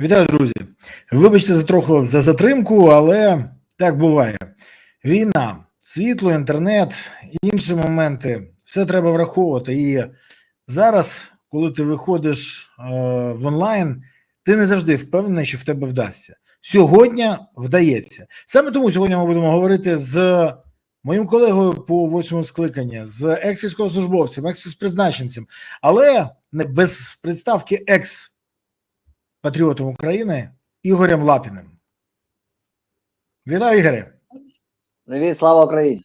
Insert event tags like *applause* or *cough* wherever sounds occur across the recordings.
Вітаю, друзі. Вибачте за трохи за затримку, але так буває. Війна, світло, інтернет, інші моменти все треба враховувати. І зараз, коли ти виходиш е, в онлайн, ти не завжди впевнений, що в тебе вдасться. Сьогодні вдається. Саме тому сьогодні ми будемо говорити з моїм колегою по восьмому скликанні, з екс-військовослужбовцем, екс-призначенцем, але не без представки екс патріотом України Ігорем Лапіним. Вітаю, Ігоре! Привіт, слава Україні!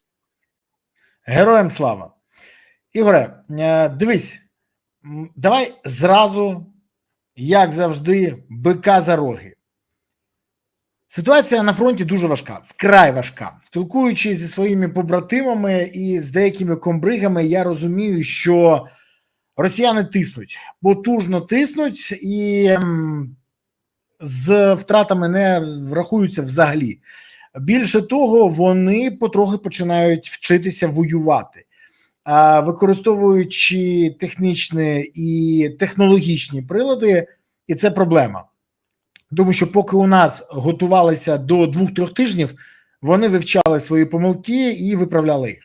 Героям слава! Ігоре, е, дивись, давай зразу, як завжди, бика за роги. Ситуація на фронті дуже важка, вкрай важка. Спілкуючись зі своїми побратимами і з деякими комбригами, я розумію, що росіяни тиснуть, потужно тиснуть і з втратами не врахуються взагалі. Більше того, вони потрохи починають вчитися воювати, використовуючи технічні і технологічні прилади, і це проблема. Тому що поки у нас готувалися до двох-трьох тижнів, вони вивчали свої помилки і виправляли їх.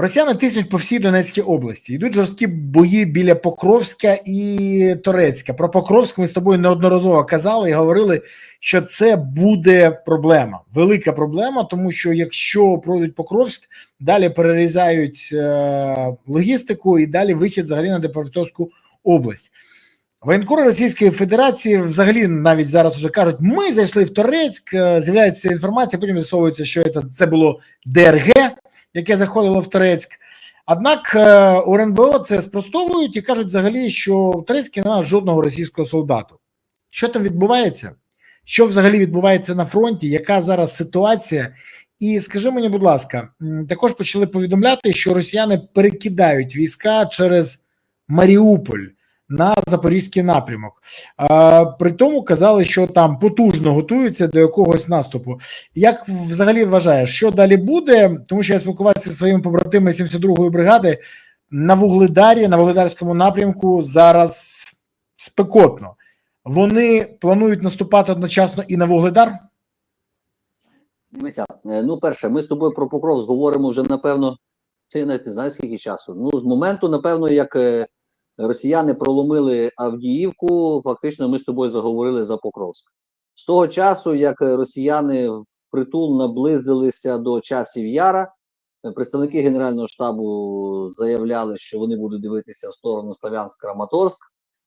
Росіяни тиснуть по всій Донецькій області. Йдуть жорсткі бої біля Покровська і Торецька. Про Покровськ ми з тобою неодноразово казали і говорили, що це буде проблема, велика проблема, тому що якщо пройдуть Покровськ, далі перерізають е, логістику і далі вихід взагалі на Депортовську область. Воєнкори Російської Федерації взагалі навіть зараз вже кажуть, ми зайшли в Торецьк, е, з'являється інформація, потім з'ясовується, що це, було ДРГ, яке заходило в Торецьк. Однак е, у РНБО це спростовують і кажуть взагалі, що в Торецьку немає жодного російського солдату. Що там відбувається? Що взагалі відбувається на фронті? Яка зараз ситуація? І скажи мені, будь ласка, також почали повідомляти, що росіяни перекидають війська через Маріуполь на запорізький напрямок. А, при тому казали, що там потужно готуються до якогось наступу. Як взагалі вважаєш, що далі буде? Тому що я спілкувався зі своїми побратимами 72-ї бригади на Вугледарі, на Вугледарському напрямку зараз спекотно. Вони планують наступати одночасно і на Вугледар. Дивися, е, ну перше, ми з тобою про Покровськ говоримо вже напевно. Ти не знаєш скільки часу. Ну, з моменту, напевно, як е, росіяни проломили Авдіївку, фактично ми з тобою заговорили за Покровськ. З того часу, як росіяни впритул наблизилися до часів Яра, представники Генерального штабу заявляли, що вони будуть дивитися в сторону Славянськ-Краматорськ.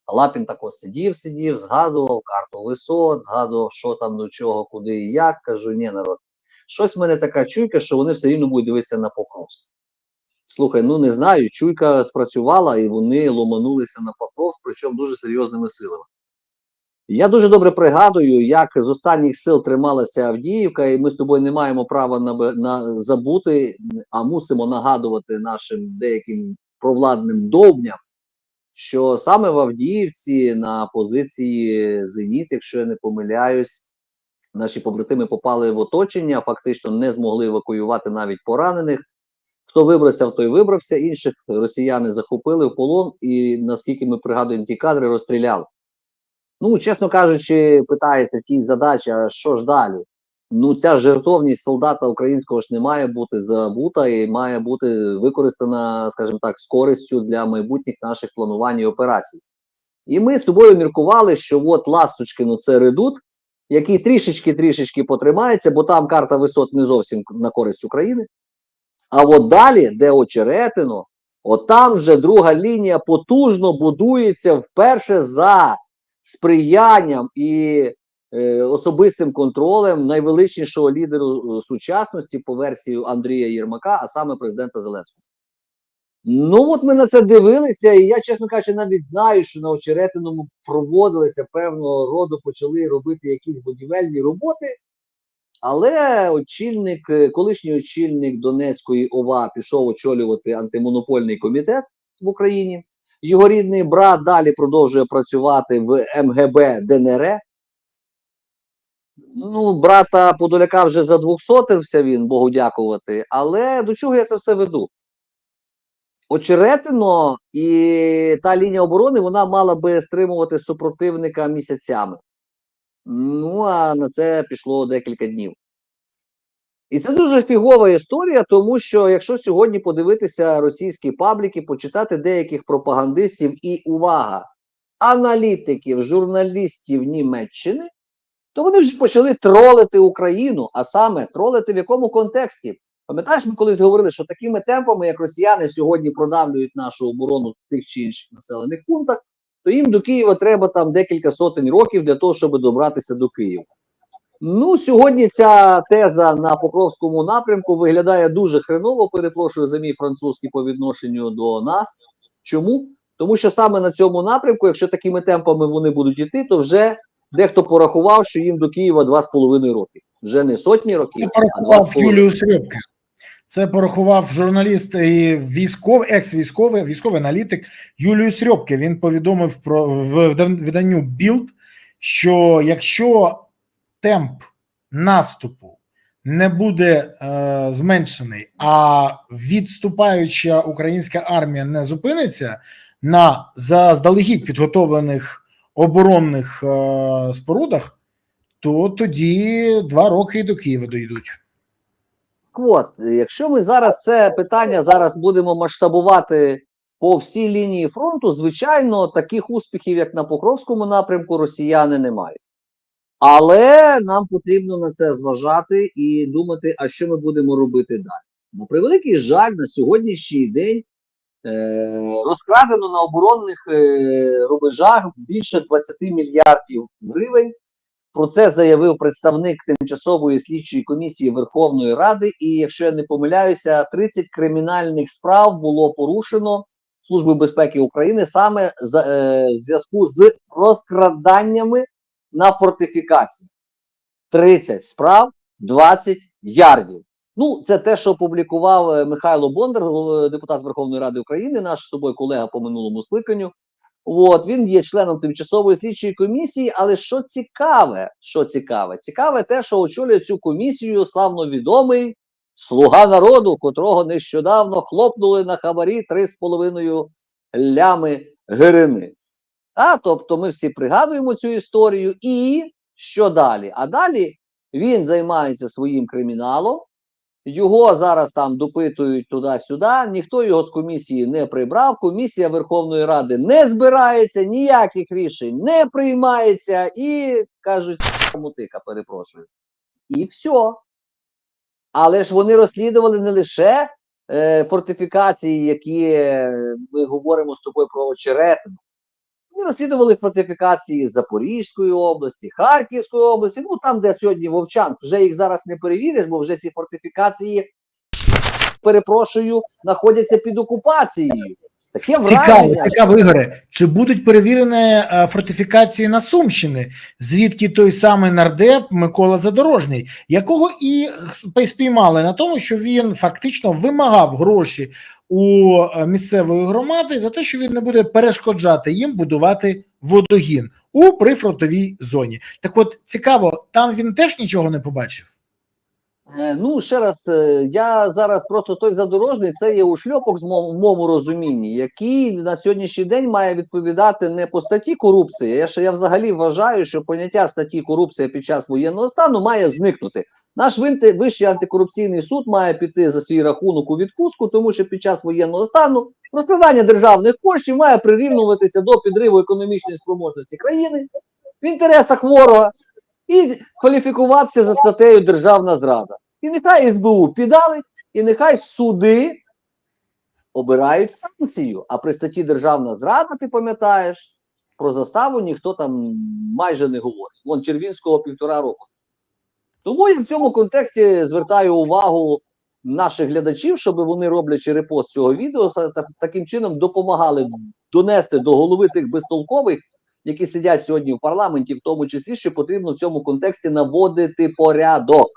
Лапін тако сидів, сидів, згадував карту висот, згадував, що там до чого, куди і як. Кажу, ні, народ. Щось в мене така чуйка, що вони все рівно будуть дивитися на Покровськ. Слухай, ну не знаю, чуйка спрацювала і вони ломанулися на Покровськ, причому дуже серйозними силами. Я дуже добре пригадую, як з останніх сил трималася Авдіївка, і ми з тобою не маємо права на, на забути, а мусимо нагадувати нашим деяким провладним довбням, що саме в Авдіївці на позиції Зеніт, якщо я не помиляюсь, наші побратими попали в оточення, фактично не змогли евакуювати навіть поранених. Хто вибрався, той вибрався. Інших росіяни захопили в полон, і наскільки ми пригадуємо ті кадри, розстріляли. Ну, чесно кажучи, питається в тій задачі, а що ж далі? Ну, ця жертовність солдата українського ж не має бути забута і має бути використана, скажімо так, з користю для майбутніх наших планувань і операцій. І ми з тобою міркували, що от Ласточкину це редут, який трішечки-трішечки потримається, бо там карта висот не зовсім на користь України. А от далі, де очеретино, от там вже друга лінія потужно будується вперше за сприянням і е, особистим контролем найвеличнішого лідеру е, сучасності по версії Андрія Єрмака, а саме президента Зеленського. Ну, от ми на це дивилися, і я, чесно кажучи, навіть знаю, що на очеретиному проводилися певного роду, почали робити якісь будівельні роботи. Але очільник, е, колишній очільник Донецької ОВА пішов очолювати антимонопольний комітет в Україні. Його рідний брат далі продовжує працювати в МГБ ДНР. Ну, брата Подоляка вже задвухсотився він, Богу дякувати. Але до чого я це все веду? Очеретино і та лінія оборони вона мала би стримувати супротивника місяцями. Ну, а на це пішло декілька днів. І це дуже фігова історія, тому що якщо сьогодні подивитися російські пабліки, почитати деяких пропагандистів і увага, аналітиків, журналістів Німеччини, то вони вже почали тролити Україну, а саме тролити в якому контексті? Пам'ятаєш, ми колись говорили, що такими темпами, як росіяни сьогодні продавлюють нашу оборону в тих чи інших населених пунктах, то їм до Києва треба там декілька сотень років для того, щоб добратися до Києва. Ну, сьогодні ця теза на Покровському напрямку виглядає дуже хреново. Перепрошую за мій французький по відношенню до нас. Чому? Тому що саме на цьому напрямку, якщо такими темпами вони будуть йти, то вже дехто порахував, що їм до Києва 2,5 роки. Вже не сотні років, а порахував 2,5. Юліус Рьопке. Це порахував журналіст і військовий, екс-військовий, військовий аналітик Юліус Рьопке. Він повідомив про в виданню Білд, що якщо темп наступу не буде е, зменшений, а відступаюча українська армія не зупиниться на заздалегідь підготовлених оборонних е, спорудах, то тоді два роки і до Києва дійдуть. От, якщо ми зараз це питання зараз будемо масштабувати по всій лінії фронту, звичайно, таких успіхів, як на Покровському напрямку, росіяни не мають. Але нам потрібно на це зважати і думати, а що ми будемо робити далі. Бо превеликий жаль на сьогоднішній день е, розкрадено на оборонних е, рубежах більше 20 мільярдів гривень. Про це заявив представник тимчасової слідчої комісії Верховної Ради. І якщо я не помиляюся, 30 кримінальних справ було порушено Службою безпеки України саме за, е, в зв'язку з розкраданнями на фортифікації. 30 справ, 20 ярдів. Ну, це те, що опублікував е, Михайло Бондар, депутат Верховної Ради України, наш з тобою колега по минулому скликанню. От він є членом тимчасової слідчої комісії. Але що цікаве, що цікаве, цікаве те, що очолює цю комісію славно відомий слуга народу, котрого нещодавно хлопнули на хабарі 3,5 лями гирини. А тобто, ми всі пригадуємо цю історію, і що далі? А далі він займається своїм криміналом. Його зараз там допитують туди-сюди. Ніхто його з комісії не прибрав. Комісія Верховної Ради не збирається, ніяких рішень не приймається, і кажуть, мутика, перепрошую. І все. Але ж вони розслідували не лише е, фортифікації, які е, ми говоримо з тобою про очеретину. Вони розслідували фортифікації Запорізької області, Харківської області, ну там, де сьогодні Вовчанськ, вже їх зараз не перевіриш, бо вже ці фортифікації, перепрошую, знаходяться під окупацією. Таке Цікаво, цікаво, Ігоре, чи будуть перевірені е, фортифікації на Сумщини, звідки той самий нардеп Микола Задорожний, якого і спіймали на тому, що він фактично вимагав гроші у е, місцевої громади за те, що він не буде перешкоджати їм будувати водогін у прифронтовій зоні. Так, от цікаво, там він теж нічого не побачив. Е, Ну, ще раз, е, я зараз просто той задорожний, це є ушльопок з мом- в моєму розумінні, який на сьогоднішній день має відповідати не по статті корупції. Я ще я взагалі вважаю, що поняття статті корупція під час воєнного стану має зникнути. Наш вищий антикорупційний суд має піти за свій рахунок у відпустку, тому що під час воєнного стану розкрадання державних коштів має прирівнюватися до підриву економічної спроможності країни в інтересах ворога і кваліфікуватися за статтею державна зрада. І нехай СБУ підалить, і нехай суди обирають санкцію. А при статті державна зрада, ти пам'ятаєш, про заставу ніхто там майже не говорить. Вон Червінського півтора року. Тому я в цьому контексті звертаю увагу наших глядачів, щоб вони, роблячи репост цього відео, таким чином допомагали донести до голови тих безтолкових, які сидять сьогодні в парламенті, в тому числі, що потрібно в цьому контексті наводити порядок.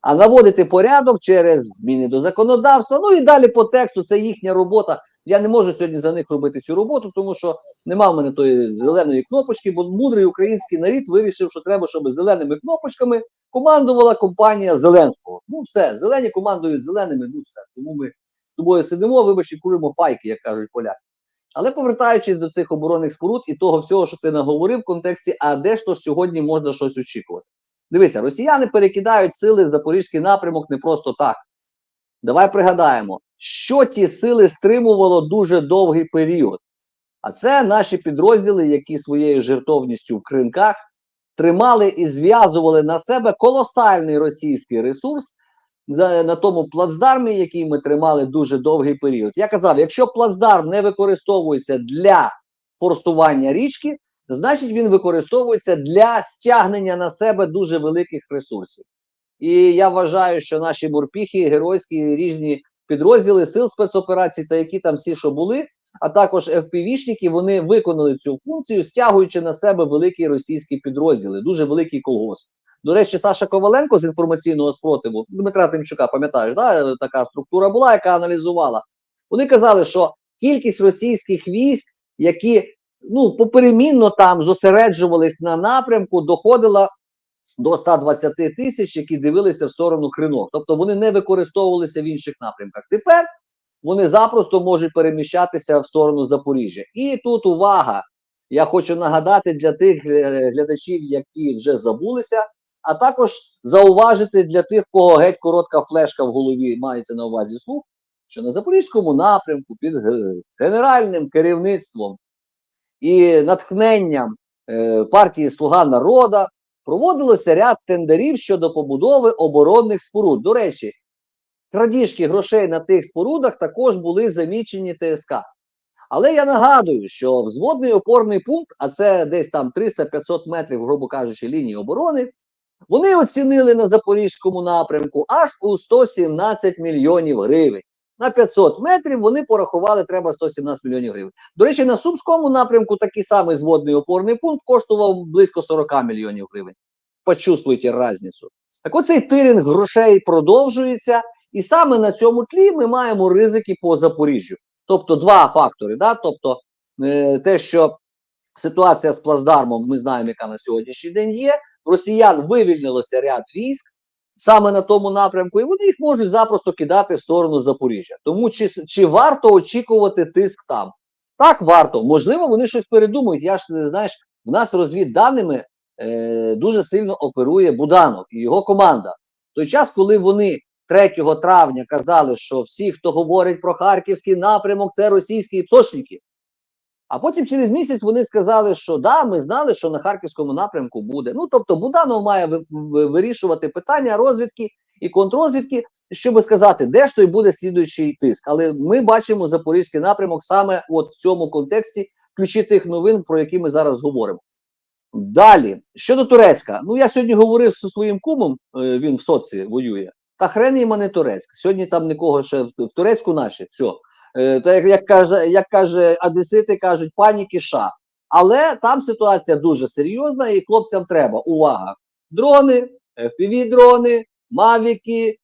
А наводити порядок через зміни до законодавства. Ну і далі по тексту це їхня робота. Я не можу сьогодні за них робити цю роботу, тому що нема в мене тої зеленої кнопочки, бо мудрий український нарід вирішив, що треба, щоб зеленими кнопочками командувала компанія Зеленського. Ну все, зелені командують зеленими, ну все. Тому ми з тобою сидимо, вибач, і куримо файки, як кажуть поляки. Але повертаючись до цих оборонних споруд і того всього, що ти наговорив в контексті, а де ж то сьогодні можна щось очікувати? Дивися, росіяни перекидають сили в запорізький напрямок не просто так. Давай пригадаємо, що ті сили стримувало дуже довгий період. А це наші підрозділи, які своєю жертовністю в кринках тримали і зв'язували на себе колосальний російський ресурс на, тому плацдармі, який ми тримали дуже довгий період. Я казав, якщо плацдарм не використовується для форсування річки, значить він використовується для стягнення на себе дуже великих ресурсів. І я вважаю, що наші морпіхи, геройські різні підрозділи сил спецоперацій та які там всі, що були, а також FPV-шники, вони виконали цю функцію, стягуючи на себе великі російські підрозділи, дуже великий колгосп. До речі, Саша Коваленко з інформаційного спротиву Дмитра Тимчука, пам'ятаєш, да, така структура була, яка аналізувала. Вони казали, що кількість російських військ, які ну поперемінно там зосереджувались на напрямку, доходила до 120 тисяч, які дивилися в сторону кринок. Тобто вони не використовувалися в інших напрямках. Тепер вони запросто можуть переміщатися в сторону Запоріжжя. І тут увага! Я хочу нагадати для тих е, глядачів, які вже забулися, а також зауважити для тих, кого геть коротка флешка в голові мається на увазі слух, що на запорізькому напрямку під генеральним керівництвом і натхненням е, партії Слуга народа проводилося ряд тендерів щодо побудови оборонних споруд. До речі, крадіжки грошей на тих спорудах також були замічені ТСК. Але я нагадую, що взводний опорний пункт, а це десь там 300-500 метрів, грубо кажучи, лінії оборони, вони оцінили на запорізькому напрямку аж у 117 мільйонів гривень. На 500 метрів вони порахували, треба 117 мільйонів гривень. До речі, на Сумському напрямку такий самий зводний опорний пункт коштував близько 40 мільйонів гривень. Почувствуйте різницю. Так оцей тиринг грошей продовжується, і саме на цьому тлі ми маємо ризики по Запоріжжю. Тобто два фактори. Да? Тобто е, те, що ситуація з плацдармом, ми знаємо, яка на сьогоднішній день є. Росіян вивільнилося ряд військ саме на тому напрямку, і вони їх можуть запросто кидати в сторону Запоріжжя. Тому чи, чи варто очікувати тиск там? Так, варто. Можливо, вони щось передумають. Я ж знаєш, в нас розвідданими е, дуже сильно оперує Буданов і його команда. В той час, коли вони 3 травня казали, що всі, хто говорить про харківський напрямок, це російські псошники. А потім через місяць вони сказали, що да, ми знали, що на харківському напрямку буде. Ну тобто, Буданов має ви- ви- вирішувати питання розвідки і контррозвідки, щоб сказати, де ж той буде слідуючий тиск. Але ми бачимо запорізький напрямок саме от в цьому контексті ключі тих новин, про які ми зараз говоримо. Далі, щодо Турецька, ну я сьогодні говорив зі своїм кумом, е, він в соці воює. Та хрен йому не Турецьк. Сьогодні там нікого ще в, Турецьку наші, все. Е, та як, як каже, як каже Одесити, кажуть, паніки ша. Але там ситуація дуже серйозна, і хлопцям треба увага. Дрони, FPV-дрони, мавіки,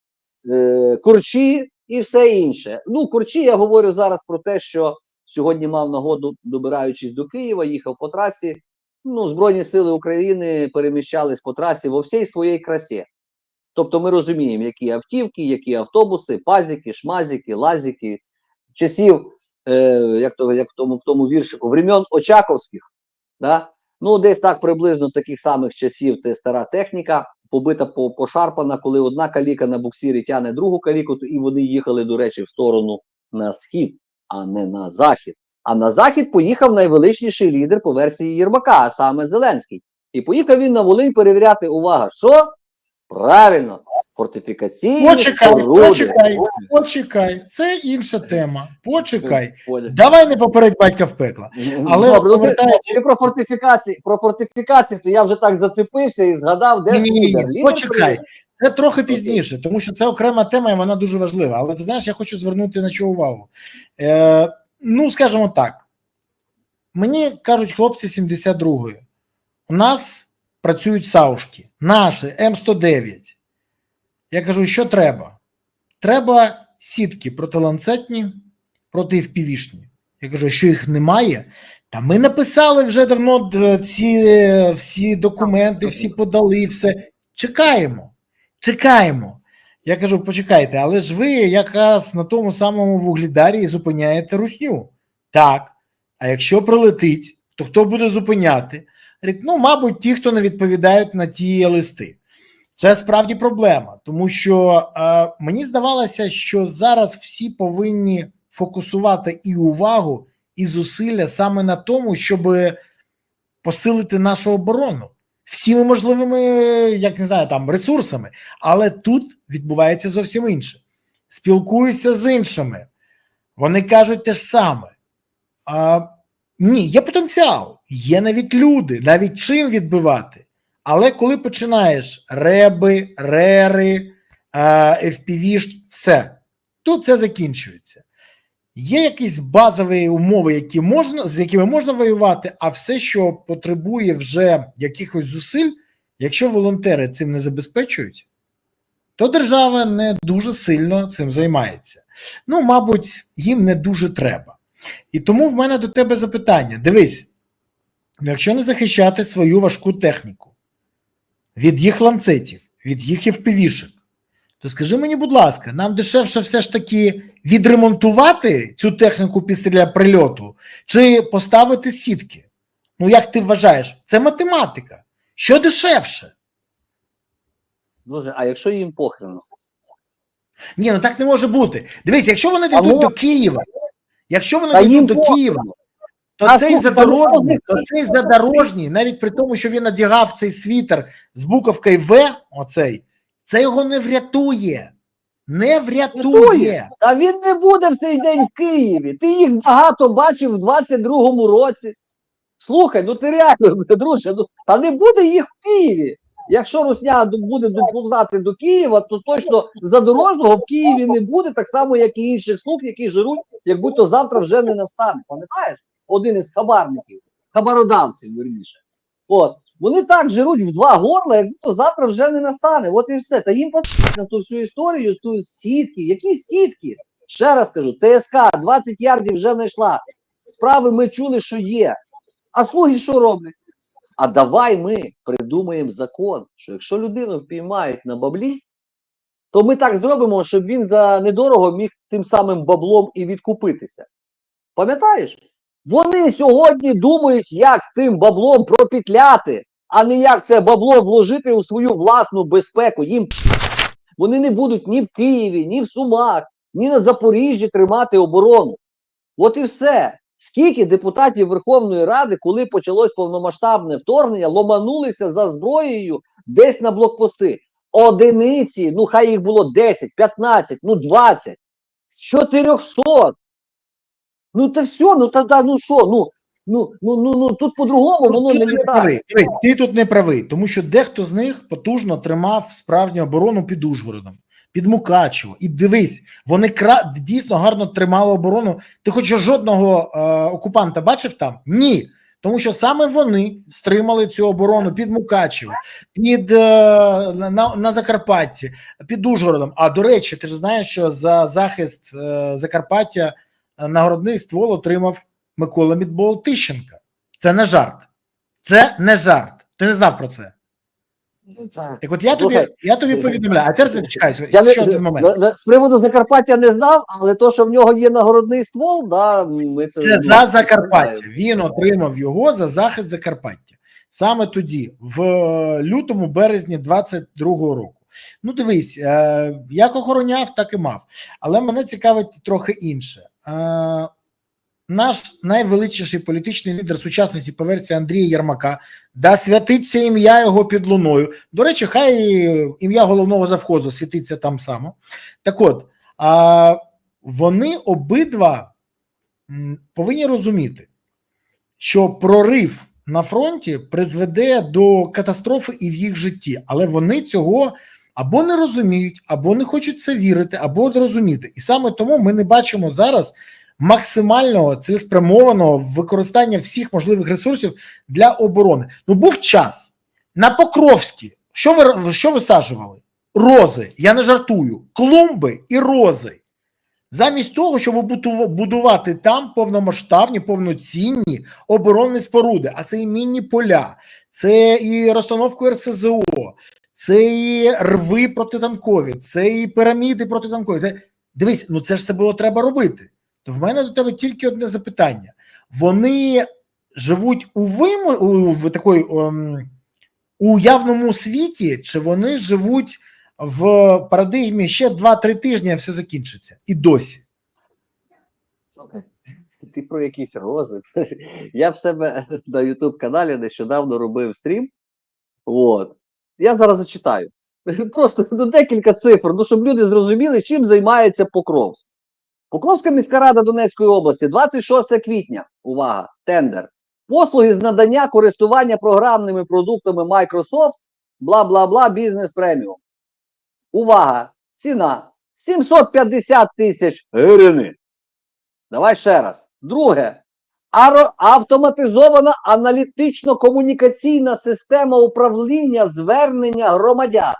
е, курчі і все інше. Ну, курчі, я говорю зараз про те, що сьогодні мав нагоду, добираючись до Києва, їхав по трасі. Ну, Збройні сили України переміщались по трасі во всій своїй красі. Тобто ми розуміємо, які автівки, які автобуси, пазіки, шмазіки, лазіки, часів, е, як, то, як в тому в тому віршику, времен Очаковських. Да? Ну, десь так приблизно таких самих часів це стара техніка, побита по, пошарпана, коли одна каліка на буксирі тягне другу каліку, і вони їхали, до речі, в сторону на схід, а не на захід. А на захід поїхав найвеличніший лідер по версії Єрмака, а саме Зеленський. І поїхав він на Волинь перевіряти увага, що? Правильно, фортифікаційні Почекай, споруди. почекай, почекай. Це інша тема. Почекай. Давай не попередь батька в пекло. Але Добре, ну, ти про фортифікації, про фортифікації, то я вже так зацепився і згадав, де Ні, ні, ні, ні, почекай. Це трохи пізніше, тому що це окрема тема, і вона дуже важлива. Але ти знаєш, я хочу звернути на що увагу. Е, ну, скажімо так, мені кажуть хлопці 72-ї, у нас працюють саушки, наші М109. Я кажу, що треба? Треба сітки протиланцетні, проти впівішні. Я кажу, що їх немає. Та ми написали вже давно ці е, всі документи, всі подали, все. Чекаємо. Чекаємо. Я кажу, почекайте, але ж ви якраз на тому самому вугледарі і зупиняєте русню. Так. А якщо прилетить, то хто буде зупиняти? Ну, мабуть, ті, хто не відповідають на ті листи. Це справді проблема, тому що е, мені здавалося, що зараз всі повинні фокусувати і увагу, і зусилля саме на тому, щоб посилити нашу оборону всіми можливими, як не знаю, там ресурсами. Але тут відбувається зовсім інше. Спілкуюся з іншими. Вони кажуть те ж саме. А, ні, є потенціал, є навіть люди, навіть чим відбивати. Але коли починаєш реби, рери, FPV, все, тут це закінчується. Є якісь базові умови, які можна, з якими можна воювати, а все, що потребує вже якихось зусиль, якщо волонтери цим не забезпечують, то держава не дуже сильно цим займається. Ну, мабуть, їм не дуже треба. І тому в мене до тебе запитання: дивись, якщо не захищати свою важку техніку від їх ланцетів, від їх впівішек, то скажи мені, будь ласка, нам дешевше все ж таки відремонтувати цю техніку після прильоту чи поставити сітки? Ну, як ти вважаєш, це математика. Що дешевше? Друже, а якщо їм похрено? Ні, ну так не може бути. Дивись, якщо вони дійдуть мо- до Києва, якщо вони дійдуть до. Києва, то А цей задорожній, то цей задорожній, навіть при тому, що він одягав цей світер з буковкою В, оцей, це його не врятує. Не врятує. Та він не буде в цей день в Києві. Ти їх багато бачив в 22-му році. Слухай, ну ти реально, *laughs* друже, ну та не буде їх в Києві. Якщо Русня буде доповзати до Києва, то точно задорожного в Києві не буде, так само, як і інших слуг, які жируть, як будь-то завтра вже не настане. Пам'ятаєш? Один із хабарників, хабародавців, верніше. От. Вони так жируть в два горла, як будь-то завтра вже не настане. От і все. Та їм посить на ту всю історію, ту сітки. Які сітки? Ще раз кажу, ТСК 20 ярдів вже знайшла. Справи ми чули, що є. А слуги що роблять? А давай ми придумаємо закон, що якщо людину впіймають на баблі, то ми так зробимо, щоб він за недорого міг тим самим баблом і відкупитися. Пам'ятаєш? Вони сьогодні думають, як з тим баблом пропітляти, а не як це бабло вложити у свою власну безпеку. Їм вони не будуть ні в Києві, ні в Сумах, ні на Запоріжжі тримати оборону. От і все. Скільки депутатів Верховної Ради, коли почалось повномасштабне вторгнення, ломанулися за зброєю десь на блокпости. Одиниці, ну хай їх було 10, 15, ну 20, з 400. Ну та все, ну та ну що, ну, ну, ну, ну, ну тут по-другому воно не літає. правий. Ти тут не правий, тому що дехто з них потужно тримав справжню оборону під Ужгородом, під Мукачево. І дивись, вони кра... дійсно гарно тримали оборону. Ти хоч жодного е, окупанта бачив там? Ні. Тому що саме вони стримали цю оборону під Мукачево, під е, на, на Закарпатті, під Ужгородом. А до речі, ти ж знаєш, що за захист е, Закарпаття нагородний ствол отримав Микола Мідбол Тищенка. Це не жарт. Це не жарт. Ти не знав про це. Так от я тобі, я тобі повідомляю, а тепер чекай, Я ще один момент. з приводу Закарпаття не знав, але то, що в нього є нагородний ствол, да, ми це, Це ну, за Закарпаття. Він отримав його за захист Закарпаття. Саме тоді, в е, лютому, березні 22-го року. Ну, дивись, е, як охороняв, так і мав. Але мене цікавить трохи інше. Е, Наш найвеличніший політичний лідер сучасності по версії Андрія Єрмака, да святиться ім'я його під луною. До речі, хай ім'я головного завхозу світиться там само. Так от, а, вони обидва повинні розуміти, що прорив на фронті призведе до катастрофи і в їх житті, але вони цього або не розуміють, або не хочуть це вірити, або розуміти. І саме тому ми не бачимо зараз максимального цілеспрямованого використання всіх можливих ресурсів для оборони. Ну був час на Покровській. Що ви що висаджували? Рози. Я не жартую, клумби і рози. Замість того, щоб будувати там повномасштабні, повноцінні оборонні споруди, а це і мінні поля, це і розстановку РСЗО, це і рви протитанкові, це і піраміди протитанкові. Це... Дивись, ну це ж все було треба робити. То в мене до тебе тільки одне запитання: вони живуть у виму у в такої ем, у явному світі, чи вони живуть в парадигмі ще 2-3 тижні, а все закінчиться і досі. Ти про якийсь розвиток. *laughs* Я в себе на YouTube каналі нещодавно робив стрім. От. Я зараз зачитаю. *laughs* Просто ну, декілька цифр, ну, щоб люди зрозуміли, чим займається Покровськ. Покровська міська рада Донецької області, 26 квітня. Увага! Тендер. Послуги з надання користування програмними продуктами Microsoft, бла бла бла, бізнес преміум. Увага! Ціна 750 тисяч гривень. Давай ще раз. Друге. Автоматизована аналітично-комунікаційна система управління звернення громадян.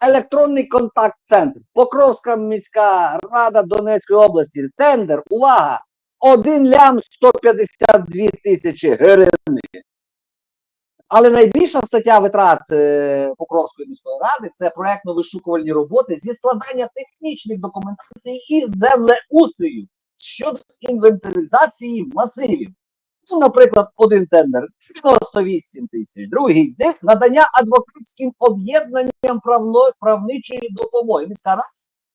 Електронний контакт-центр. Покровська міська рада Донецької області. Тендер. Увага! 1 лям 152 тисячі гривень. Але найбільша стаття витрат е, Покровської міської ради це проектно-вишукувальні роботи зі складання технічних документацій і землеустрою щодо інвентаризації масивів. Ну, наприклад, один тендер 98 тисяч, другий де надання адвокатським об'єднанням правничої допомоги. Міська рада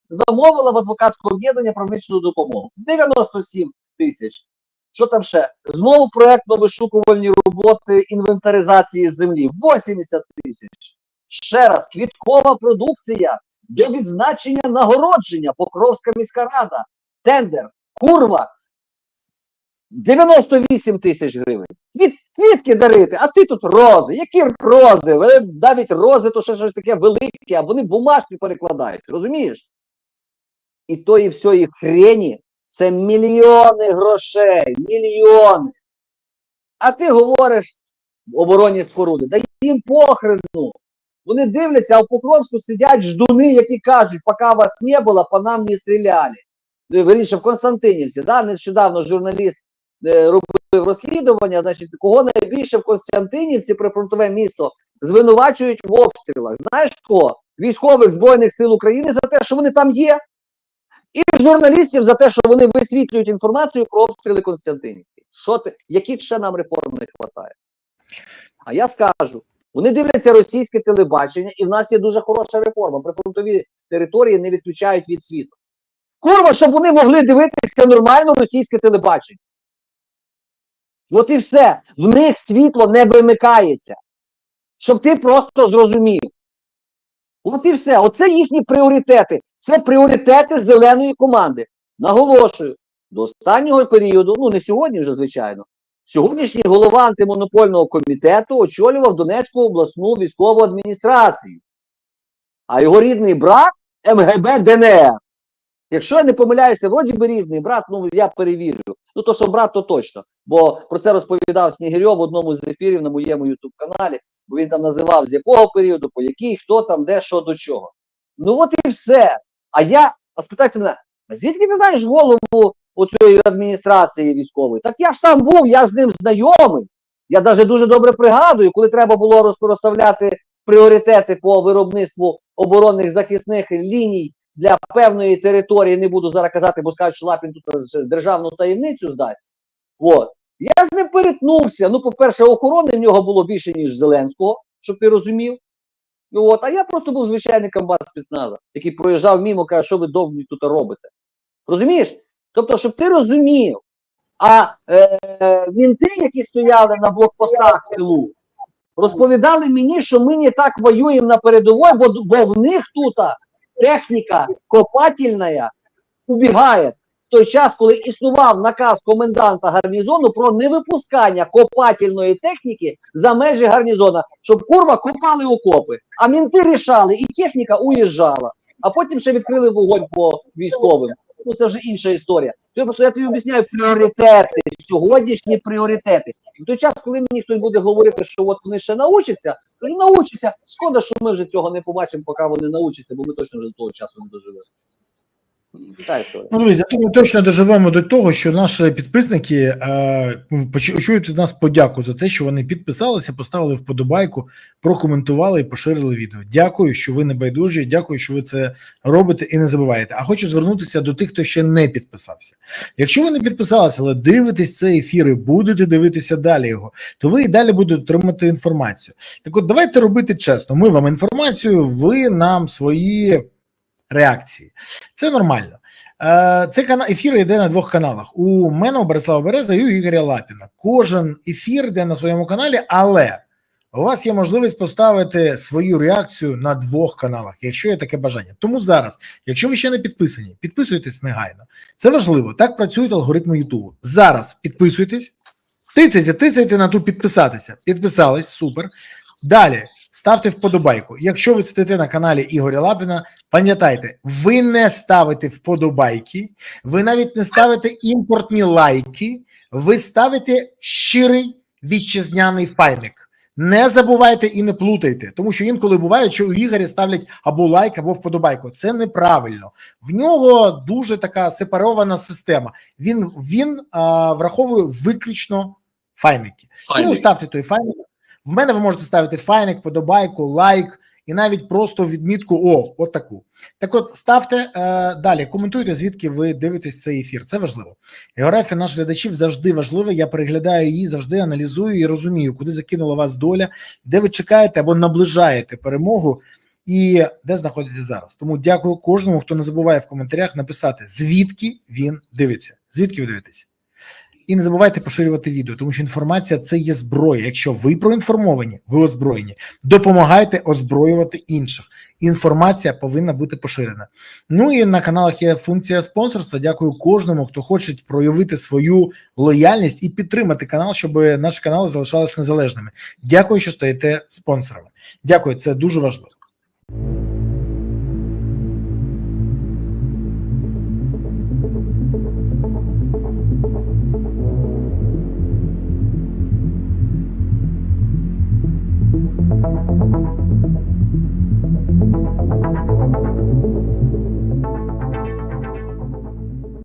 замовила в адвокатське об'єднання правничну допомогу 97 тисяч. Що там ще? Знову проектно-вишукувальні роботи інвентаризації землі 80 тисяч. Ще раз, квіткова продукція до відзначення нагородження Покровська міська рада. Тендер, курва. 98 тисяч гривень. Квіт, квітки дарити, а ти тут рози. Які рози? Ви навіть рози, то ще щось таке велике, а вони бумажки перекладають. Розумієш? І тої всієї хрені це мільйони грошей, мільйони. А ти говориш обороні споруди, да їм похрену. Вони дивляться, а в Покровську сидять ждуни, які кажуть, поки вас не було, по нам не стріляли. Ну, в Константинівці, да? нещодавно журналіст е, робив розслідування, значить, кого найбільше в Константинівці, прифронтове місто, звинувачують в обстрілах. Знаєш кого? Військових Збройних сил України за те, що вони там є, і журналістів за те, що вони висвітлюють інформацію про обстріли Константинівки. Що ти, яких ще нам реформ не вистачає? А я скажу: вони дивляться російське телебачення, і в нас є дуже хороша реформа. Прифронтові території не відключають від світу. Курва, щоб вони могли дивитися нормально російське телебачення. От і все. В них світло не вимикається. Щоб ти просто зрозумів. От і все. Оце їхні пріоритети. Це пріоритети зеленої команди. Наголошую, до останнього періоду, ну не сьогодні вже, звичайно, сьогоднішній голова антимонопольного комітету очолював Донецьку обласну військову адміністрацію. А його рідний брат МГБ ДНР. Якщо я не помиляюся, вроді би рідний брат, ну я перевірю. Ну то, що брат, то точно. Бо про це розповідав Снігирьов в одному з ефірів на моєму ютуб каналі, бо він там називав з якого періоду, по який, хто там, де, що до чого. Ну от і все. А я, а спитайся мене, а звідки ти знаєш голову оцієї адміністрації військової? Так я ж там був, я з ним знайомий. Я навіть дуже добре пригадую, коли треба було роз- розставляти пріоритети по виробництву оборонних захисних ліній для певної території. Не буду зараз казати, бо скажуть, що Лапін тут державну таємницю здасть. От. Я з ним перетнувся. Ну, по-перше, охорони в нього було більше, ніж Зеленського, щоб ти розумів. От, а я просто був звичайний комбат спецназа, який проїжджав мимо, каже, що ви довгі тут робите. Розумієш? Тобто, щоб ти розумів, а е, мінти, які стояли на блокпостах в тилу, розповідали мені, що ми не так воюємо на передовій, бо, бо в них тут техніка копательна убігає в той час, коли існував наказ коменданта гарнізону про невипускання копательної техніки за межі гарнізона, щоб курва копали окопи. А мінти рішали, і техніка уїжджала. А потім ще відкрили вогонь по військовим. Ну це вже інша історія. То я просто я тобі об'ясняю пріоритети, сьогоднішні пріоритети. І в той час, коли мені хтось буде говорити, що от вони ще научаться, то научаться. Шкода, що ми вже цього не побачимо, поки вони научаться, бо ми точно вже до того часу не доживемо. Ну, дивіться, ми точно доживемо до того, що наші підписники е, поч- від нас подяку за те, що вони підписалися, поставили вподобайку, прокоментували і поширили відео. Дякую, що ви не байдужі. Дякую, що ви це робите і не забуваєте. А хочу звернутися до тих, хто ще не підписався. Якщо ви не підписалися, але дивитесь цей ефір і будете дивитися далі його, то ви і далі будете отримати інформацію. Так, от давайте робити чесно. Ми вам інформацію, ви нам свої реакції. Це нормально. Е, Цей канал ефір йде на двох каналах. У мене у Борислава Береза і у Ігоря Лапіна. Кожен ефір йде на своєму каналі, але у вас є можливість поставити свою реакцію на двох каналах, якщо є таке бажання. Тому зараз, якщо ви ще не підписані, підписуйтесь негайно. Це важливо. Так працюють алгоритми Ютубу. Зараз підписуйтесь, тицяйте, тицяйте на ту підписатися. Підписались, супер. Далі ставте вподобайку. Якщо ви сидите на каналі Ігоря Лапіна, пам'ятайте, ви не ставите вподобайки, ви навіть не ставите імпортні лайки, ви ставите щирий вітчизняний файник. Не забувайте і не плутайте, тому що інколи буває, що у Ігоря ставлять або лайк, або вподобайку. Це неправильно. В нього дуже така сепарована система. Він, він а, враховує виключно. Тому Файник. ставте той файник. В мене ви можете ставити файник, подобайку, лайк і навіть просто відмітку О, от таку. Так от ставте е, далі, коментуйте, звідки ви дивитесь цей ефір. Це важливо. Географія наших глядачів завжди важлива. Я переглядаю її, завжди аналізую і розумію, куди закинула вас доля, де ви чекаєте або наближаєте перемогу. І де знаходитесь зараз. Тому дякую кожному, хто не забуває в коментарях написати, звідки він дивиться. Звідки ви дивитесь? І не забувайте поширювати відео, тому що інформація це є зброя. Якщо ви проінформовані, ви озброєні. Допомагайте озброювати інших. Інформація повинна бути поширена. Ну і на каналах є функція спонсорства. Дякую кожному, хто хоче проявити свою лояльність і підтримати канал, щоб наші канали залишалися незалежними. Дякую, що стаєте спонсорами. Дякую, це дуже важливо.